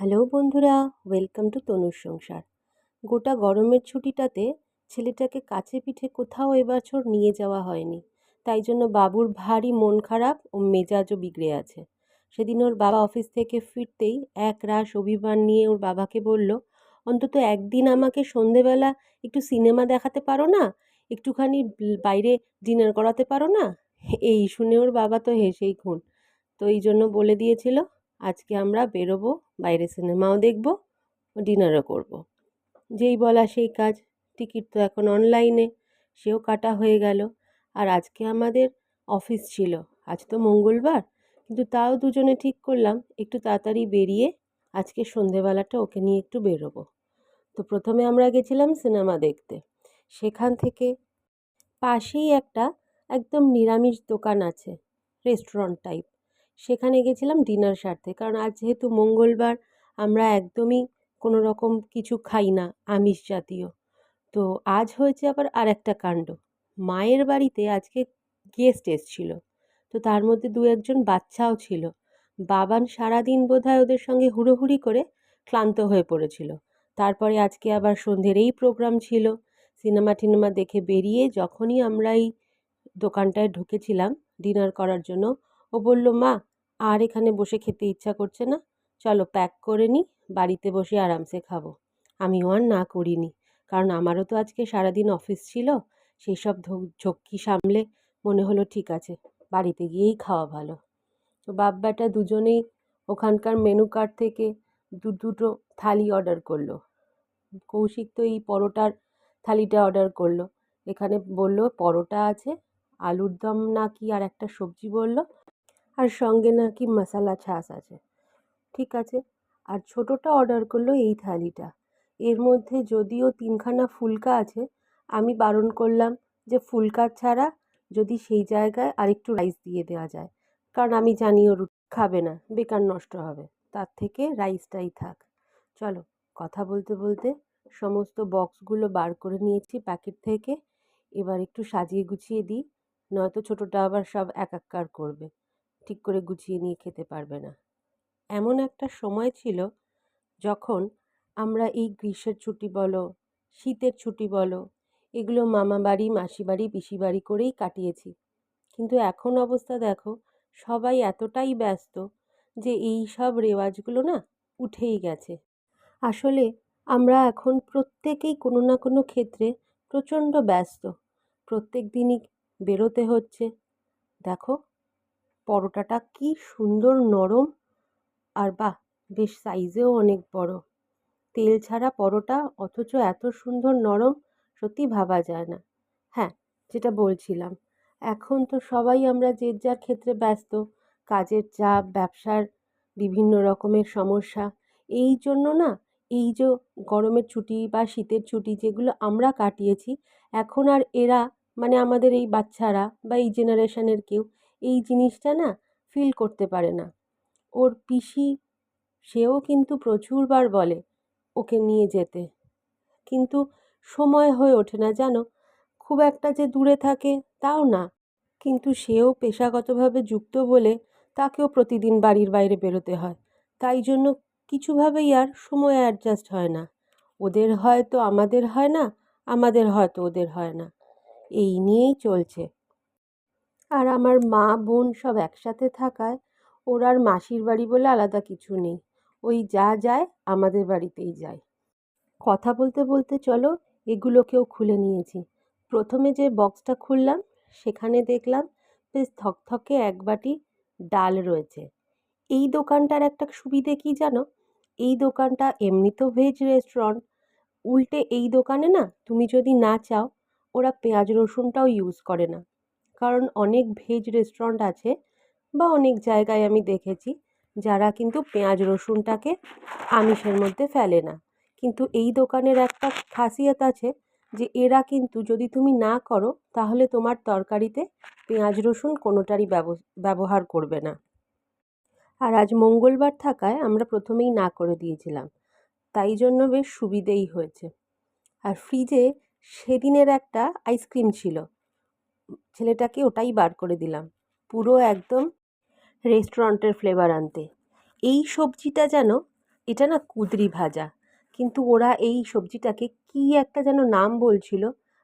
Hello বন্ধুরা, welcome to তনুর সংসার। গোটা গরমের ছুটিটাতে ছেলেটাকে কাছে পিঠে কোথাও এবছর নিয়ে যাওয়া হয়নি। তাই জন্য বাবুর ভারী মন খারাপ ও মেজাজও বিগড়ে আছে। সেদিন ওর বাবা অফিস থেকে ফিরতেই এক রাশ অভিমান নিয়ে ওর বাবাকে বলল, অন্তত একদিন আমাকে সন্ধেবেলা একটু সিনেমা দেখাতে পারো না? একটুখানি বাইরে ডিনার করাতে পারো না? এই শুনে ওর বাবা তো হেসেই খুন। তো এই জন্য বলে দিয়েছিল আজকে আমরা বেরোবো বাইরে সিনেমাও দেখব, ডিনারও করব। যেই বলা সেই কাজ, টিকিট তো এখন অনলাইনে, সেও কাটা হয়ে গেল। আর আজকে আমাদের অফিস ছিল, আজ তো মঙ্গলবার, কিন্তু তাও দুজনে ঠিক করলাম, একটু তাড়াতাড়ি বেরিয়ে আজকে সন্ধেবেলাটা ওকে নিয়ে একটু বেরোবো। তো প্রথমে আমরা গেছিলাম সিনেমা দেখতে। সেখান থেকে পাশেই একটা একদম নিরামিষ দোকান আছে, রেস্টুরেন্ট টাইপ। সেখানে গেছিলাম ডিনার সারতে। কারণ আজ যেহেতু মঙ্গলবার, আমরা একদমই কোনো রকম কিছু খাই না, আমিষ জাতীয়। তো আজ হয়েছে আবার আর একটা কাণ্ড। মায়ের বাড়িতে আজকে গেস্ট এসছিল। তো তার মধ্যে দু একজন বাচ্চাও ছিল। বাবান সারাদিন বোধহয় ওদের সঙ্গে হুড়োহুড়ি করে ক্লান্ত হয়ে পড়েছিল। তারপরে আজকে আবার সন্ধ্যের এই প্রোগ্রাম ছিল। সিনেমা টিনেমা দেখে বেরিয়ে যখনই আমরা এই দোকানটায় ঢুকেছিলাম ডিনার করার জন্য, ও বলল, মা আর এখানে বসে খেতে ইচ্ছা করছে না। চলো প্যাক করে নিই, বাড়িতে বসে আরামসে খাব। আমিও আর না করিনি, কারণ আমারও তো আজকে সারাদিন অফিস ছিল। সেই সব ঝক্কি সামলে মনে হলো ঠিক আছে, বাড়িতে গিয়েই খাওয়া ভালো। তো বাপ দুজনেই ওখানকার মেনু কার্ড থেকে দু দুটো থালি অর্ডার করল। কৌশিক তো এই পরোটার থালিটা অর্ডার করল। এখানে বলল পরোটা আছে আলুর দম না কি আর একটা সবজি বলল। আর সঙ্গে নাকি মশালা ছাস আছে। ঠিক আছে, আর ছোটোটা অর্ডার করল এই থালিটা। এর মধ্যে যদিও তিনখানা ফুলকা আছে, আমি বারণ করলাম যে ফুলকা ছাড়া যদি সেই জায়গায় আরেকটু রাইস দিয়ে দেওয়া যায়। কারণ আমি জানি ও খাবে না, বেকার নষ্ট হবে। তার থেকে রাইসটাই থাক। চলো, কথা বলতে বলতে সমস্ত বক্সগুলো বার করে নিয়েছি প্যাকেট থেকে। এবার একটু সাজিয়ে গুছিয়ে দিই, নয়তো ছোটোটা আবার সব একাকার করবে। ঠিক করে গুছিয়ে নিয়ে খেতে পারবে না। এমন একটা সময় ছিল যখন আমরা এই গ্রীষ্মের ছুটি বলো, শীতের ছুটি বলো, এগুলো মামা বাড়ি, মাসি বাড়ি, পিসি বাড়ি করেই কাটিয়েছি। কিন্তু এখন অবস্থা দেখো, সবাই এতটাই ব্যস্ত যে এই সব রেওয়াজগুলো না উঠেই গেছে। আসলে আমরা এখন প্রত্যেকেই কোনো না কোনো ক্ষেত্রে প্রচণ্ড ব্যস্ত। প্রত্যেক দিনই বেরোতে হচ্ছে। দেখো পরোটাটা কি সুন্দর নরম। আর বাহ, বেশ সাইজেও অনেক বড়। তেল ছাড়া পরোটা অথচ এত সুন্দর নরম, সত্যি ভাবা যায় না। হ্যাঁ যেটা বলছিলাম, এখন তো সবাই আমরা যে যার ক্ষেত্রে ব্যস্ত, কাজের চাপ, ব্যবসার বিভিন্ন রকমের সমস্যা, এই জন্য না, এই যে গরমের ছুটি বা শীতের ছুটি যেগুলো আমরা কাটিয়েছি, এখন আর এরা মানে আমাদের এই বাচ্চারা বা এই জেনারেশনের কেউ এই জিনিসটা না ফিল করতে পারে না। ওর পিসি, সেও কিন্তু প্রচুরবার বলে ওকে নিয়ে যেতে। কিন্তু সময় হয়ে ওঠে না জানো? খুব একটা যে দূরে থাকে তাও না। কিন্তু সেও পেশাগতভাবে যুক্ত বলে তাকেও প্রতিদিন বাড়ির বাইরে বেরোতে হয়। তাই জন্য কিছুভাবেই আর সময় অ্যাডজাস্ট হয় না। ওদের হয়তো আমাদের হয় না, আমাদের হয়তো ওদের হয় না। এই নিয়েই চলছে। আর আমার মা, বোন সব একসাথে থাকায় ওর আর মাসির বাড়ি বলে আলাদা কিছু নেই। ওই যা যায় আমাদের বাড়িতেই যায়। কথা বলতে বলতে চলো, এগুলোকেও খুলে নিয়েছি। প্রথমে যে বক্সটা খুললাম, সেখানে দেখলাম বেশ থকথকে এক বাটি ডাল রয়েছে। এই দোকানটার একটা সুবিধে কী জানো? এই দোকানটা এমনিতেও ভেজ রেস্টুরেন্ট উল্টে এই দোকানে না তুমি যদি না চাও, ওরা পেঁয়াজ রসুনটাও ইউজ করে না। কারণ অনেক ভেজ রেস্টুরেন্ট আছে বা অনেক জায়গায় আমি দেখেছি যারা কিন্তু পেঁয়াজ রসুনটাকে আমিষের মধ্যে ফেলে না। কিন্তু এই দোকানের একটা খাসিয়ত আছে যে এরা কিন্তু যদি তুমি না করো তাহলে তোমার তরকারিতে পেঁয়াজ রসুন কোনোটারই ব্যবহার করবে না। আর আজ মঙ্গলবার থাকায় আমরা প্রথমেই না করে দিয়েছিলাম। তাই জন্য বেশ সুবিধেই হয়েছে। আর ফ্রিজে সেদিনের একটা আইসক্রিম ছিল। ছেলেটাকে ওটাই বার করে দিলাম, পুরো একদম রেস্টুরেন্টের ফ্লেভার আনতে। এই সবজিটা যেন, এটা না কুদরি ভাজা, কিন্তু ওরা এই সবজিটাকে কী একটা যেন নাম বলছিল,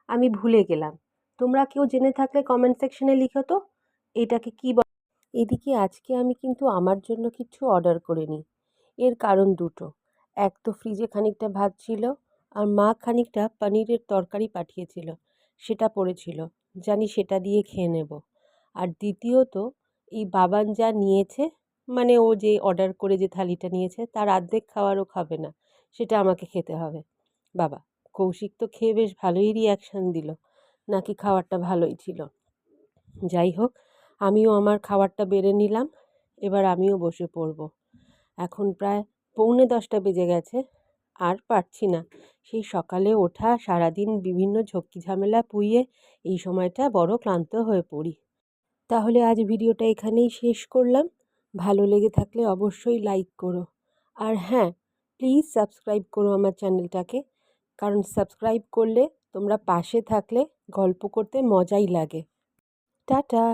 আমি ভুলে গেলাম। তোমরা কেউ জেনে থাকলে কমেন্ট সেকশনে লিখো তো, এটাকে কী বল এদিকে আজকে আমি কিন্তু আমার জন্য কিছু অর্ডার করিনি। এর কারণ দুটো। এক তো ফ্রিজে খানিকটা ভাত ছিল, আর মা খানিকটা পনিরের তরকারি পাঠিয়েছিল, সেটা পড়েছিল। জানি সেটা দিয়ে খেয়ে নেব। আর দ্বিতীয়ত, এই বাবান যা নিয়েছে মানে ও যে অর্ডার করে যে থালিটা নিয়েছে, তার অর্ধেক খাওয়ারও খাবে না, সেটা আমাকে খেতে হবে। বাবা, কৌশিক তো খেয়ে বেশ ভালোই রিয়াকশান দিল, নাকি খাবারটা ভালোই ছিল। যাই হোক, আমিও আমার খাবারটা বেড়ে নিলাম, এবার আমিও বসে পড়ব। এখন প্রায় পৌনে দশটা বেজে গেছে, আর পারছি না। সেই সকালে ওঠা সারাদিন বিভিন্ন ঝক্কি ঝামেলা পুইয়ে এই সময়টা বড় ক্লান্ত হয়ে পড়ি। তাহলে আজ ভিডিওটা এখানেই শেষ করলাম। ভালো লেগে থাকলে অবশ্যই লাইক করো। আর হ্যাঁ প্লিজ সাবস্ক্রাইব করো আমার চ্যানেলটাকে। কারণ সাবস্ক্রাইব করলে তোমরা পাশে থাকলে গল্প করতে মজাই লাগে। টাটা!